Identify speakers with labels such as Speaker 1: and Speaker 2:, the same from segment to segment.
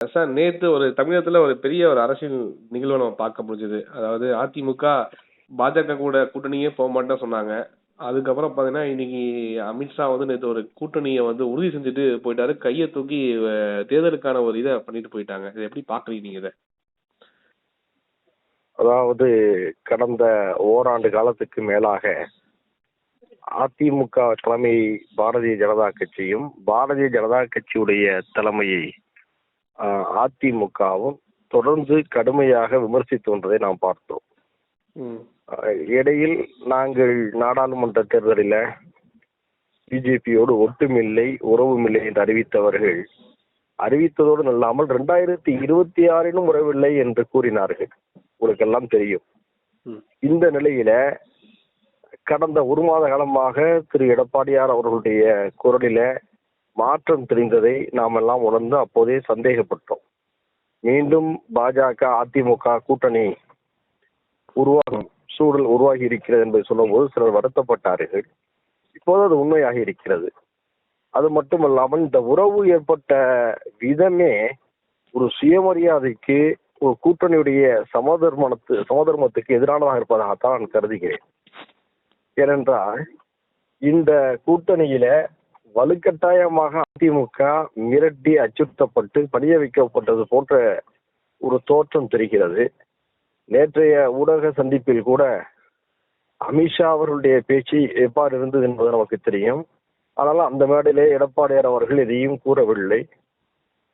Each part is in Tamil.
Speaker 1: சார் நேத்து ஒரு தமிழகத்துல ஒரு பெரிய ஒரு அரசியல் நிகழ்வை நம்ம பார்க்க முடிஞ்சது. அதாவது அதிமுக பாஜக கூட கூட்டணியே போக மாட்டேன்னு சொன்னாங்க. அதுக்கப்புறம் பாத்தீங்கன்னா இன்னைக்கு அமித்ஷா வந்து நேற்று ஒரு கூட்டணியை வந்து உறுதி செஞ்சுட்டு போயிட்டாரு. கையை தூக்கி அஹ், தேர்தலுக்கான ஒரு இதை பண்ணிட்டு போயிட்டாங்க. இதை எப்படி பாக்குறீங்க நீங்க இதை?
Speaker 2: அதாவது கடந்த ஓராண்டு காலத்துக்கு மேலாக அதிமுக தலைமை பாரதிய ஜனதா கட்சியும் பாரதிய ஜனதா கட்சியுடைய தலைமையை அதிமுகவும் தொடர்ந்து கடுமையாக விமர்சித்து வந்ததை நாம் பார்த்தோம். இடையில் நாங்கள் நாடாளுமன்ற தேர்தலில் பிஜேபியோடு ஒட்டுமில்லை உறவுமில்லை என்று அறிவித்தவர்கள். அறிவித்ததோடு அல்லாமல் ரெண்டாயிரத்தி இருபத்தி ஆறிலும் உறவில்லை என்று கூறினார்கள். உங்களுக்கெல்லாம் தெரியும். இந்த நிலையில கடந்த ஒரு மாத காலமாக திரு. எடப்பாடியார் அவர்களுடைய குரலில மாற்றம் தெரிந்ததை நாம் எல்லாம் உணர்ந்து அப்போதே சந்தேகப்பட்டோம். மீண்டும் பாஜக அதிமுக கூட்டணி உருவாகும் சூழல் உருவாகி இருக்கிறது என்பதை சொல்லும்போது சிலர் வருத்தப்பட்டார்கள். இப்போது அது உண்மையாக இருக்கிறது. அது மட்டுமல்லாமல் இந்த உறவு ஏற்பட்ட விதமே ஒரு சுயமரியாதைக்கு ஒரு கூட்டணியுடைய சமதர்மனத்து சமதர்மத்துக்கு எதிரானதாக இருப்பதாகத்தான் நான் கருதுகிறேன். ஏனென்றால் இந்த கூட்டணியில வலுக்கட்டாயமாக அதிமுக மிரட்டி அச்சுறுத்தப்பட்டு பணிய வைக்கப்பட்டது போன்ற ஒரு தோற்றம் தெரிகிறது. நேற்றைய ஊடக சந்திப்பில் கூட அமித்ஷா அவர்களுடைய பேச்சு எவ்வாறு இருந்தது என்பது நமக்கு தெரியும். ஆனால் அந்த மேடையிலே எடப்பாடியார் அவர்கள் எதையும் கூறவில்லை.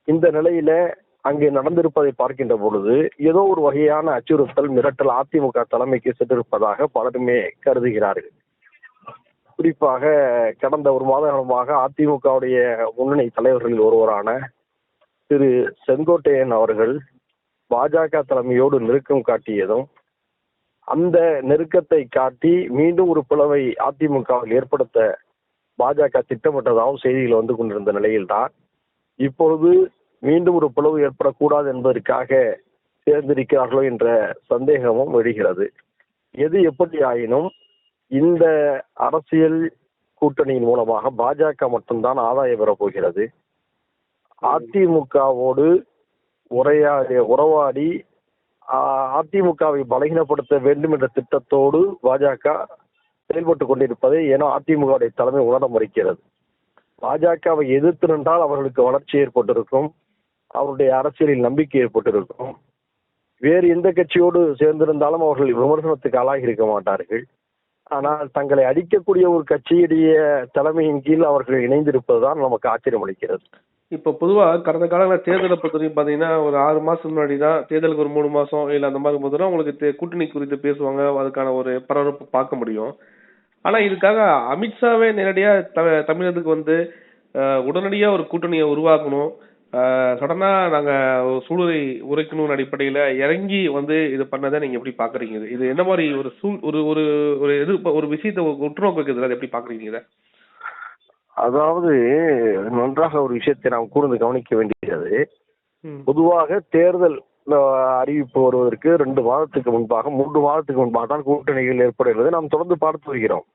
Speaker 2: இந்த நிலையில அங்கே நடந்திருப்பதை பார்க்கின்ற பொழுது ஏதோ ஒரு வகையான அச்சுறுத்தல் மிரட்டல் அதிமுக தலைமைக்கு சென்றிருப்பதாக பலருமே கருதுகிறார்கள். குறிப்பாக கடந்த ஒரு மாத காலமாக அதிமுகவுடைய முன்னணி தலைவர்களில் ஒருவரான திரு செங்கோட்டையன் அவர்கள் பாஜக தலைமையோடு நெருக்கம் காட்டியதும் அந்த நெருக்கத்தை காட்டி மீண்டும் ஒரு பிளவை அதிமுகவில் ஏற்படுத்த பாஜக திட்டமிட்டதாகவும் செய்திகள் வந்து கொண்டிருந்த நிலையில்தான். இப்பொழுது மீண்டும் ஒரு பிளவு ஏற்படக்கூடாது என்பதற்காக சேர்ந்திருக்கிறார்களோ என்ற சந்தேகமும் எழுகிறது. எது எப்படி ஆயினும் இந்த அரசியல் கூட்டணியின் மூலமாக பாஜக மட்டும்தான் ஆதாயம் பெறப் போகிறது. அதிமுகவோடு உரையாடி உறவாடி அதிமுகவை பலகீனப்படுத்த வேண்டும் என்ற திட்டத்தோடு பாஜக செயல்பட்டு கொண்டிருப்பதை ஏனோ அதிமுகவுடைய தலைமை உணர மறுக்கிறது. பாஜகவை எதிர்த்து நின்றால் அவர்களுக்கு வளர்ச்சி ஏற்பட்டிருக்கும். அவருடைய அரசியலில் நம்பிக்கை ஏற்பட்டிருக்கும். வேறு எந்த கட்சியோடு சேர்ந்திருந்தாலும் அவர்கள் விமர்சனத்துக்கு ஆளாகி இருக்க மாட்டார்கள். ஆனால் தங்களை அடிக்கக்கூடிய ஒரு கட்சியுடைய தலைமையின் கீழ் அவர்கள் இணைந்திருப்பதுதான் நமக்கு ஆச்சரியம் அளிக்கிறது.
Speaker 1: இப்போ பொதுவா கடந்த காலங்களில் தேர்தலை பொறுத்தவரைக்கும் பார்த்தீங்கன்னா பாத்தீங்கன்னா ஒரு ஆறு மாசம் முன்னாடி தான் தேர்தலுக்கு ஒரு மூணு மாசம் இல்ல அந்த மாதிரி போது உங்களுக்கு கூட்டணி குறித்து பேசுவாங்க அதுக்கான ஒரு பரபரப்பு பார்க்க முடியும். ஆனா இதுக்காக அமித்ஷாவே நேரடியா த- தமிழகத்துக்கு வந்து அஹ், உடனடியா ஒரு கூட்டணியை உருவாக்கணும். சடனா நாங்க ஒரு சூழலை உரைக்கணும் அடிப்படையில இறங்கி வந்து இது பண்ணதை நீங்க எப்படி பாக்குறீங்க இது? என்ன மாதிரி ஒரு சூழ் ஒரு ஒரு ஒரு எதிர்ப்பு ஒரு விஷயத்தை உற்றுநோக்கு அதை எப்படி பாக்குறீங்க இதை
Speaker 2: அதாவது நன்றாக ஒரு விஷயத்தை நாம் கூர்ந்து கவனிக்க வேண்டியது. பொதுவாக தேர்தல் அறிவிப்பு வருவதற்கு ரெண்டு மாதத்துக்கு முன்பாக மூன்று மாதத்துக்கு முன்பாக தான் கூட்டணிகள் ஏற்படுகிறது நாம் தொடர்ந்து பார்த்து வருகிறோம்.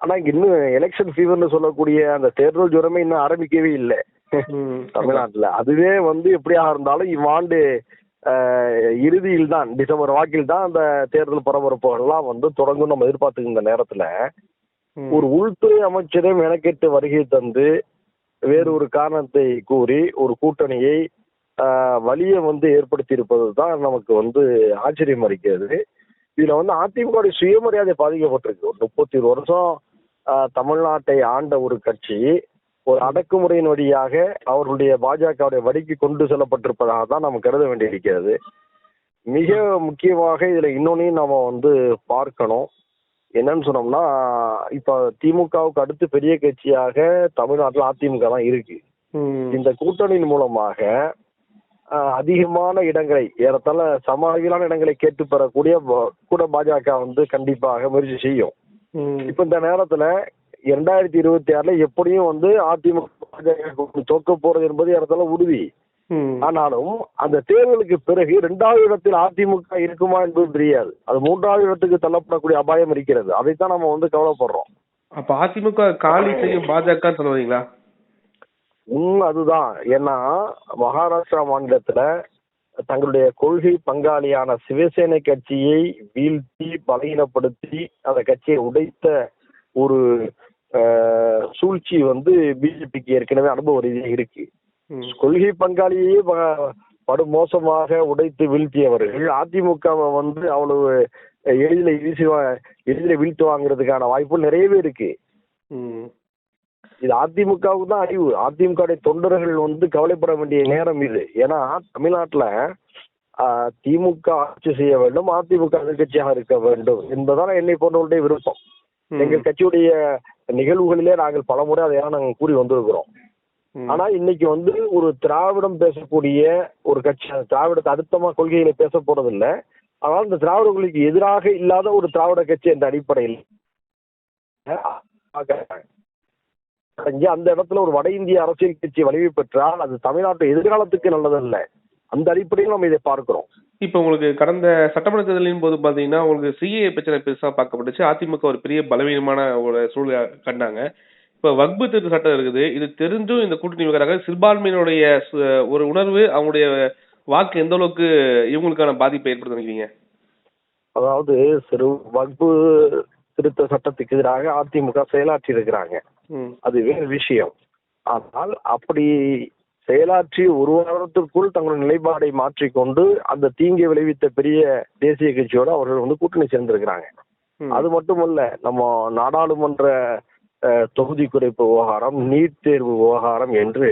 Speaker 2: ஆனா இன்னும் எலெக்ஷன் ஃபீவர்னு சொல்லக்கூடிய அந்த தேர்தல் ஜுரமே இன்னும் ஆரம்பிக்கவே இல்லை. தமிழ்நாட்டுல. அதுவே வந்து எப்படியாக இருந்தாலும் இவ்வாண்டு இறுதியில் தான் டிசம்பர் வாக்கில் தான் அந்த தேர்தல் பரபரப்புகள் எல்லாம் வந்து தொடங்கும் நம்ம எதிர்பார்த்துக்கிற நேரத்துல. ஒரு உள்துறை அமைச்சரே மெனக்கெட்டு வருகை தந்து வேறு ஒரு காரணத்தை கூறி ஒரு கூட்டணியை வலிய வந்து ஏற்படுத்தி இருப்பது தான் நமக்கு வந்து ஆச்சரியம் அளிக்கிறது. இதுல வந்து அதிமுக சுயமரியாதை பாதிக்கப்பட்டிருக்கு. ஒரு முப்பத்தி ஒரு வருஷம் தமிழ்நாட்டை ஆண்ட ஒரு கட்சி ஒரு அடக்குமுறையின் வழியாக அவர்களுடைய பாஜகவுடைய வடிக்கு கொண்டு செல்லப்பட்டிருப்பதாக தான் நம்ம கருத வேண்டியிருக்கிறது மிக முக்கியமாக இதுல இன்னொன்னையும் நாம வந்து பார்க்கணும் என்னன்னு சொன்னோம்னா இப்ப திமுகவுக்கு அடுத்து பெரிய கட்சியாக தமிழ்நாட்டில் அதிமுக தான் இருக்கு. இந்த கூட்டணியின் மூலமாக அதிகமான இடங்களை ஏறத்தாழ சம அளவிலான இடங்களை கேட்டு பெறக்கூடிய கூட பாஜக வந்து கண்டிப்பாக முயற்சி செய்யும். இப்ப இந்த நேரத்துல இரண்டாயிரத்தி இருபத்தி ஆறுல எப்படியும் வந்து அதிமுக தோக்க போறது என்பது ஏறத்தாழ உறுதி. ஆனாலும் அந்த தேர்தலுக்கு பிறகு இரண்டாவது இடத்தில் அதிமுக இருக்குமா என்பது தெரியாது. அது மூன்றாவது இடத்துக்கு தள்ளப்படக்கூடிய அபாயம் இருக்கிறது. அதைத்தான் நம்ம வந்து கவலைப்படுறோம்.
Speaker 1: அப்ப அதிமுக காலி செய்யும் பாஜக சொல்லுவீங்களா
Speaker 2: உண்மை அதுதான். ஏன்னா மகாராஷ்டிரா மாநிலத்துல தங்களுடைய கொள்கை பங்காளியான சிவசேனை கட்சியை வீழ்த்தி பலகீனப்படுத்தி அந்த கட்சியை உடைத்த ஒரு சூழ்ச்சி வந்து பிஜேபிக்கு ஏற்கனவே அனுபவ ரீதியாக இருக்கு. கொள்கை பங்காளியே ப- படு மோசமாக உடைத்து வீழ்த்தியவர்கள் அதிமுகவை வந்து அவ்வளவு எளிதில் வீசி எளிதில் வீழ்த்து வாங்குறதுக்கான வாய்ப்புகள் நிறையவே இருக்கு. இது அதிமுகவுக்கு தான் அறிவு அதிமுக தொண்டர்கள் வந்து கவலைப்பட வேண்டிய நேரம் இது ஏன்னா தமிழ்நாட்டுல திமுக ஆட்சி செய்ய வேண்டும் அதிமுக எதிர்கட்சியாக இருக்க வேண்டும் என்பதுதான் என்னை போன்றவருடைய விருப்பம்
Speaker 1: ம்.
Speaker 2: எங்கள் கட்சியுடைய நிகழ்வுகளிலே நாங்கள் பலமுறை அதையெல்லாம் நாங்கள் கூறி வந்திருக்கிறோம். ஆனா இன்னைக்கு வந்து ஒரு திராவிடம் பேசக்கூடிய ஒரு கட்சி அந்த திராவிடத்தை அடுத்தமா கொள்கையில பேச போறது இல்ல ஆனால் இந்த திராவிட கொள்கைக்கு எதிராக இல்லாத ஒரு திராவிட கட்சி என்ற அடிப்படையில் இங்க அந்த இடத்துல ஒரு வட இந்திய அரசியல் கட்சி வலிமை பெற்றால் அது தமிழ்நாட்டு எதிர்காலத்துக்கு நல்லதல்ல. அந்த அடிப்படையில் நம்ம இதை பார்க்கிறோம்.
Speaker 1: இப்ப உங்களுக்கு கடந்த சட்டமன்ற தேர்தலின் போது பாத்தீங்கன்னா உங்களுக்கு சிஏ பிரச்சனை பெருசா பார்க்கப்பட்டுச்சு. அதிமுக ஒரு பெரிய பலவீனமான ஒரு சூழ்நிலை கண்டாங்க. இப்ப வக்பு திருத்த சட்டம் இருக்குது. இது தெரிஞ்சும் இந்த கூட்டணி வைக்கிறாங்க சிறுபான்மையினுடைய சு- ஒரு உணர்வு அவங்களுடைய வாக்கு எந்த அளவுக்கு இவங்களுக்கான பாதிப்பை ஏற்படுத்த நினைக்கிறீங்க?
Speaker 2: அதாவது சிறு வகுப்பு திருத்த சட்டத்துக்கு எதிராக அதிமுக செயலாற்றி இருக்கிறாங்க
Speaker 1: ம்.
Speaker 2: அது வேறு விஷயம். ஆனால் அப்படி செயலாற்றி ஒரு வாரத்திற்குள் தங்களுடைய நிலைப்பாடை மாற்றிக்கொண்டு அந்த தீங்கை விளைவித்த பெரிய தேசிய கட்சியோட அவர்கள் வந்து கூட்டணி சேர்ந்திருக்கிறாங்க. அது மட்டுமல்ல நம்ம நாடாளுமன்ற தொகுதி குறைப்பு விவகாரம் நீட் தேர்வு விவகாரம் என்று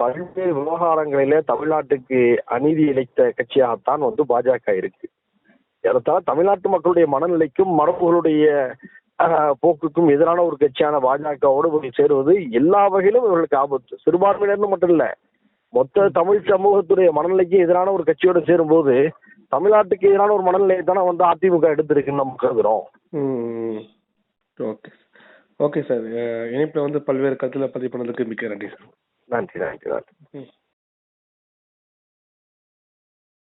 Speaker 2: பல்வேறு விவகாரங்களிலே தமிழ்நாட்டுக்கு அநீதி இழைத்த கட்சியாகத்தான் வந்து பாஜக இருக்கு ஏறத்தாழ தமிழ்நாட்டு மக்களுடைய மனநிலைக்கும் மரபுகளுடைய போக்குக்கும் எதிரான ஒரு கட்சியான பாஜகவோடு போய் சேருவது எல்லா வகையிலும் இவர்களுக்கு ஆபத்து. சிறுபான்மையினர்னு மட்டும் இல்ல மொத்த தமிழ் சமூகத்துடைய மனநிலைக்கு எதிரான ஒரு கட்சியோடு சேரும்போது தமிழ்நாட்டுக்கு எதிரான ஒரு மனநிலையை தானே வந்து அதிமுக எடுத்திருக்குன்னு நம்ம கருதுறோம்
Speaker 1: ஓகே. Okay sir. இணைப்பில் வந்து பல்வேறு கருத்துல பதிவு பண்ணதுக்கு மிக்க நன்றி சார்.
Speaker 2: நன்றி நன்றி நன்றி.
Speaker 1: ம்.